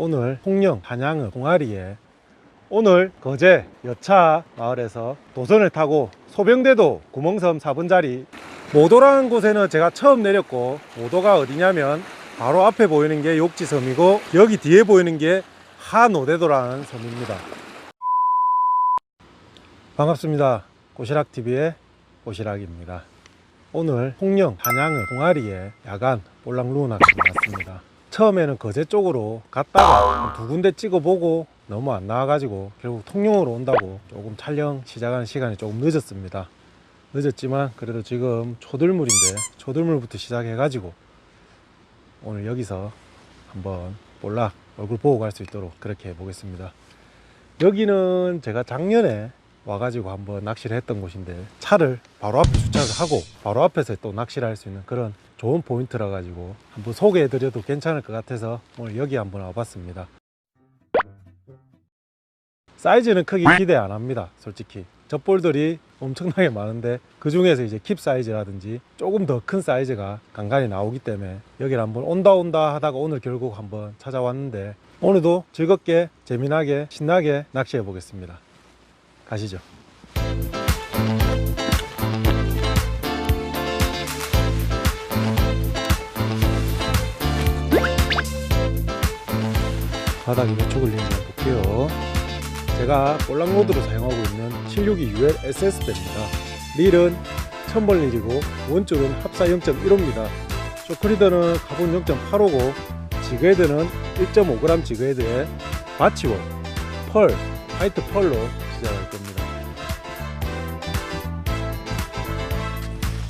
오늘 홍령 한양읍 동아리에 오늘 거제 여차 마을에서 도선을 타고 소병대도 구멍섬 4분 자리 모도라는 곳에는 제가 처음 내렸고 모도가 어디냐면 바로 앞에 보이는 게 욕지섬이고 여기 뒤에 보이는 게 하노대도라는 섬입니다. 반갑습니다. 꼬시락TV의 꼬시락입니다. 오늘 홍령 한양읍 동아리에 야간 볼랑루 낚시 왔습니다. 처음에는 거제 쪽으로 갔다가 두 군데 찍어보고 너무 안 나와가지고 결국 통영으로 온다고 조금 촬영 시작하는 시간이 조금 늦었습니다. 늦었지만 그래도 지금 초들물인데 초들물부터 시작해가지고 오늘 여기서 한번 볼락 얼굴 보고 갈 수 있도록 그렇게 해보겠습니다. 여기는 제가 작년에 와가지고 한번 낚시를 했던 곳인데 차를 바로 앞에 주차를 하고 바로 앞에서 또 낚시를 할 수 있는 그런 좋은 포인트라 가지고 한번 소개해 드려도 괜찮을 것 같아서 오늘 여기 한번 와봤습니다. 사이즈는 크게 기대 안 합니다. 솔직히 젖볼들이 엄청나게 많은데 그 중에서 이제 킵 사이즈라든지 조금 더 큰 사이즈가 간간히 나오기 때문에 여기를 한번 온다 온다 하다가 오늘 결국 한번 찾아왔는데 오늘도 즐겁게 재미나게 신나게 낚시해 보겠습니다. 가시죠. 초 걸리는지 한번 볼게요. 제가 볼락로드로 사용하고 있는 762 UL SS대입니다. 릴은 1000번 릴이고 원줄은 합사 0.15입니다. 쇼크리더는 카본 0.85고 지그헤드는 1.5g 지그헤드에 바치원, 펄, 화이트 펄로 시작할 겁니다.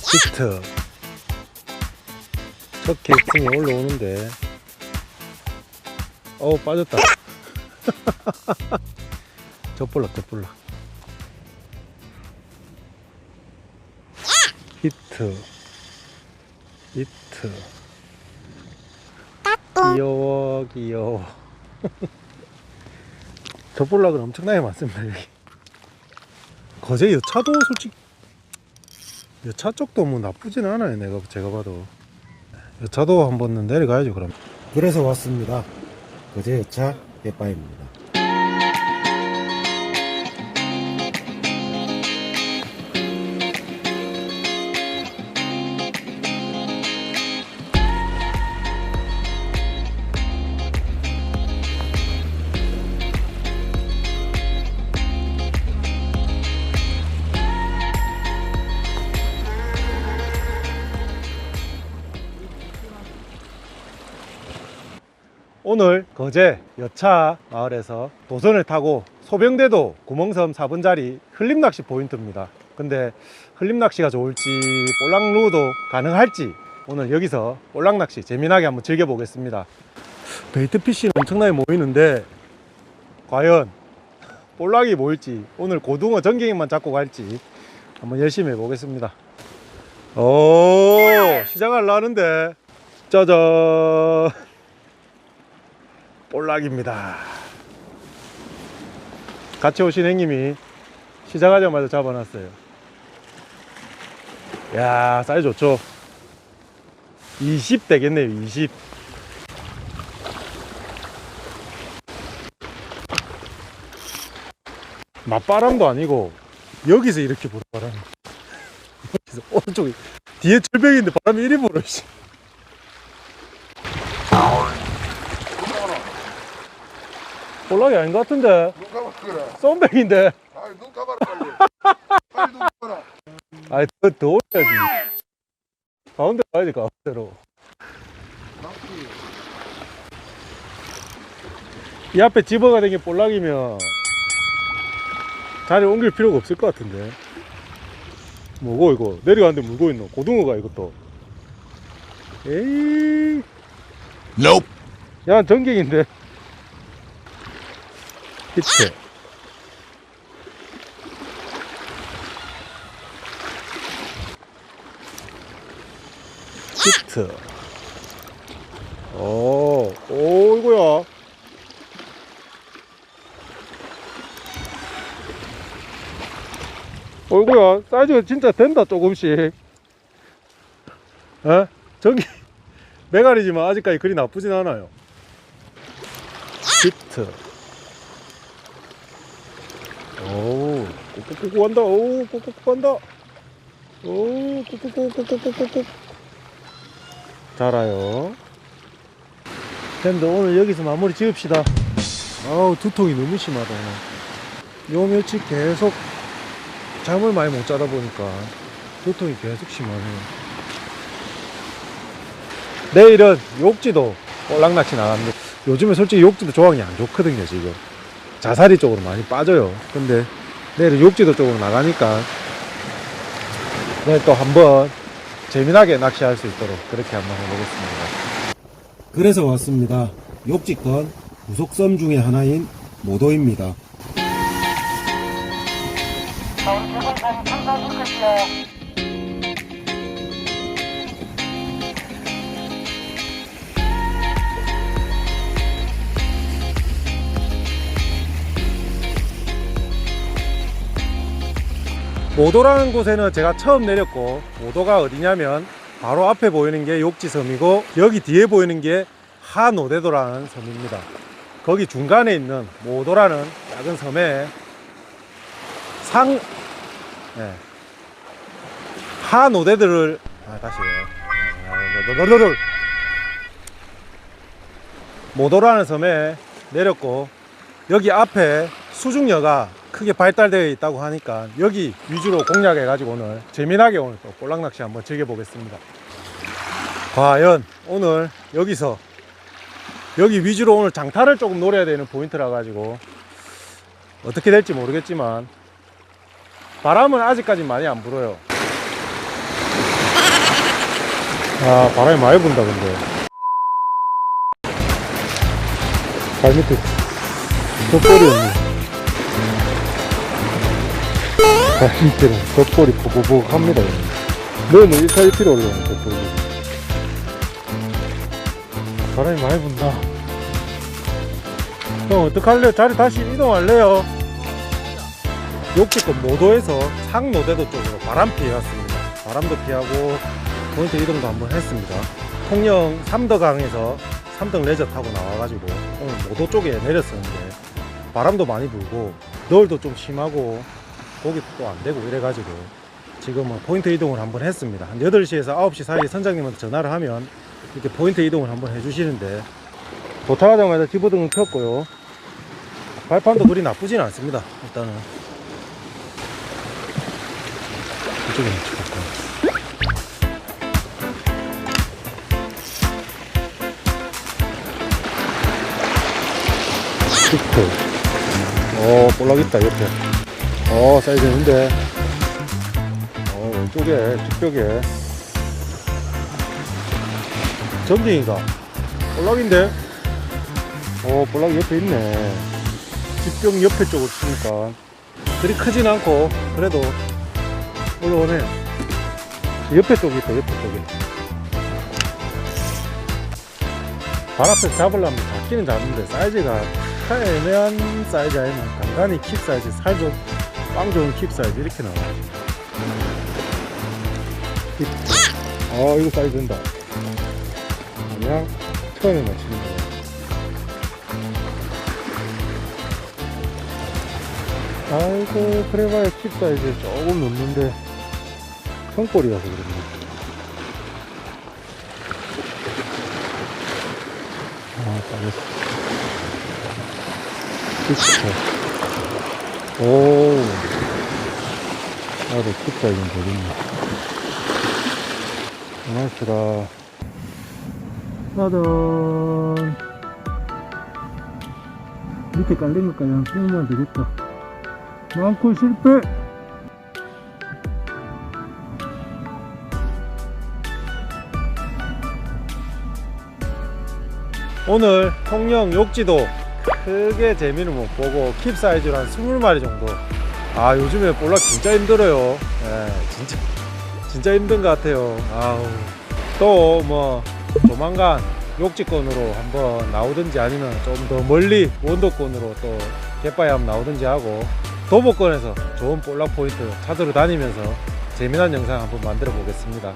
히트 첫 캐스팅이 올라오는데 어우 빠졌다. 젖볼락 젖볼락 히트. 히트. 귀여워 귀여워. 젖볼락은 엄청나게 많습니다 여기. 거제 여차도 솔직히 여차 쪽도 뭐 나쁘진 않아요 내가 제가 봐도. 여차도 한번 내려가야죠 그럼. 그래서 왔습니다 거제 여차 예빠입니다 오늘 거제 여차 마을에서 도선을 타고 소병대도 구멍섬 4분 자리 흘림낚시 포인트입니다. 근데 흘림낚시가 좋을지 볼락루도 가능할지 오늘 여기서 볼락낚시 재미나게 한번 즐겨보겠습니다. 베이트 피쉬는 엄청나게 모이는데 과연 볼락이 모일지 오늘 고등어 전갱이만 잡고 갈지 한번 열심히 해보겠습니다. 오 시작을 하는데 짜잔 볼락입니다. 같이 오신 형님이 시작하자마자 잡아놨어요. 야, 사이즈 좋죠? 20 되겠네요, 20. 맞바람도 아니고, 여기서 이렇게 불어, 바람이. 여기서, 오른쪽에, 뒤에 절벽인데 바람이 이리 불어, 볼락이 아닌 것 같은데? 눈 감아 그래. 썸백인데? 아이 눈 감아라 빨리. 빨리 눈 감아라. 아이 더, 더 올려야지 가운데 가야지 가운데로 낚시. 이 앞에 집어가 된 게 볼락이면 자리 옮길 필요가 없을 것 같은데 뭐고 이거 내려가는데 물고 있노 고등어가 이것도 에이 Nope. 야 전갱인데 히트 히트. 오, 오 이거야. 어이구야 사이즈가 진짜 된다 조금씩. 에? 전기 메가리지만 아직까지 그리 나쁘진 않아요. 히트. 오, 꾹꾹꾹 한다. 오, 꾹꾹꾹 한다. 오, 꾹꾹꾹꾹꾹꾹꾹. 자라요. 팬더 오늘 여기서 마무리 지읍시다. 아우, 두통이 너무 심하다. 요 며칠 계속 잠을 많이 못 자다 보니까 두통이 계속 심하네요. 내일은 욕지도 볼락낚시 나갑니다. 요즘에 솔직히 욕지도 조항이 안 좋거든요, 지금. 자사리 쪽으로 많이 빠져요. 근데 내일 욕지도 쪽으로 나가니까 내일 또 한번 재미나게 낚시할 수 있도록 그렇게 한번 해보겠습니다. 그래서 왔습니다. 욕지권 구속섬 중에 하나인 모도입니다. 모도라는 곳에는 제가 처음 내렸고 모도가 어디냐면 바로 앞에 보이는 게 욕지섬이고 여기 뒤에 보이는 게 하노대도라는 섬입니다. 거기 중간에 있는 모도라는 작은 섬에 상 네. 하노대들을 아 다시 요 모도라는 섬에 내렸고 여기 앞에 수중여가 크게 발달되어 있다고 하니까 여기 위주로 공략해 가지고 오늘 재미나게 오늘 또 볼락 낚시 한번 즐겨 보겠습니다. 과연 오늘 여기서 여기 위주로 오늘 장타를 조금 노려야 되는 포인트라 가지고 어떻게 될지 모르겠지만 바람은 아직까지 많이 안 불어요. 아 바람이 많이 분다 근데. 발 밑에 족벌이 없네 발 밑에는 족벌이 보고보고 합니다. 너무 1타 1피로 올라오네 족벌이. 바람이 많이 분다. 형 어떡할래요? 자리 다시 이동할래요? 욕지권 모도에서 상노대도 쪽으로 바람 피해갔습니다. 바람도 피하고 포인트 이동도 한번 했습니다. 통영 삼덕강에서 삼덕 레저 타고 나와가지고 오늘 모도 쪽에 내렸었는데 바람도 많이 불고 너울도 좀 심하고 고기도 또안 되고 이래가지고 지금은 포인트 이동을 한번 했습니다. 한 8시에서 9시 사이에 선장님한테 전화를 하면 이렇게 포인트 이동을 한번 해주시는데 도착하자마자 기보등을 켰고요. 발판도 그리 나쁘진 않습니다. 일단은. 이쪽에 놓치겠고 스크 어 볼락 있다 옆에 어 사이즈 있는데. 어 왼쪽에 뒷벽에. 점등인가. 볼락인데? 어 볼락 옆에 있네. 뒷벽 옆에 쪽으로 치니까. 그리 크진 않고 그래도 올라오네. 옆에 쪽이 있다 옆에 쪽에. 발 앞에서 잡으려면 잡기는 잡는데 사이즈가 참 애매한 사이즈 아니면 간간히 킥 사이즈 살좀 빵 좋은 킥 사이즈 이렇게 나와. 어 이거 사이즈 된다. 그냥 처음에 맞추는 거야. 아이고 그래봐야 킥 사이즈 조금 넘는데 성볼이라서 그렇네 아 빠졌어. 킥 오. 나도 킥 사이즈는 되겠네 나이스라 나던 밑에 깔린 것까지 한 20만 되겠다. 많고 실패! 오늘 통영 욕지도 크게 재미를 못 보고 킵 사이즈로 한 20마리 정도. 아 요즘에 볼락 진짜 힘들어요. 예, 진짜 진짜 힘든 것 같아요. 아우. 또 뭐 조만간 욕지권으로 한번 나오든지 아니면 좀 더 멀리 원도권으로 또 갯바위 한번 나오든지 하고 도보권에서 좋은 볼락 포인트 찾으러 다니면서 재미난 영상 한번 만들어 보겠습니다.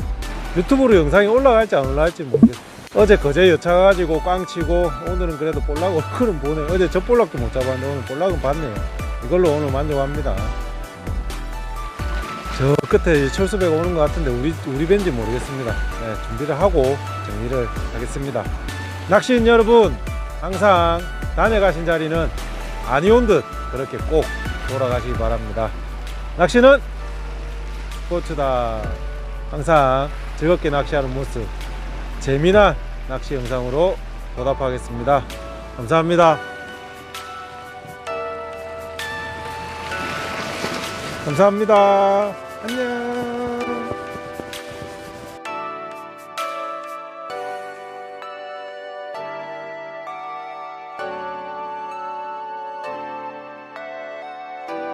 유튜브로 영상이 올라갈지 안 올라갈지 모르겠어요 어제 거제 여차가지고 꽝치고 오늘은 그래도 볼락 얼굴은 보네. 어제 저 볼락도 못 잡았는데 오늘 볼락은 봤네요. 이걸로 오늘 만족합니다. 저 끝에 철수배가 오는 것 같은데 우리 우리 벤지 모르겠습니다. 네, 준비를 하고 정리를 하겠습니다. 낚시인 여러분 항상 다녀가신 자리는 아니 온 듯 그렇게 꼭 돌아가시기 바랍니다. 낚시는 스포츠다. 항상 즐겁게 낚시하는 모습 재미난 낚시 영상으로 보답하겠습니다. 감사합니다. 감사합니다. 안녕.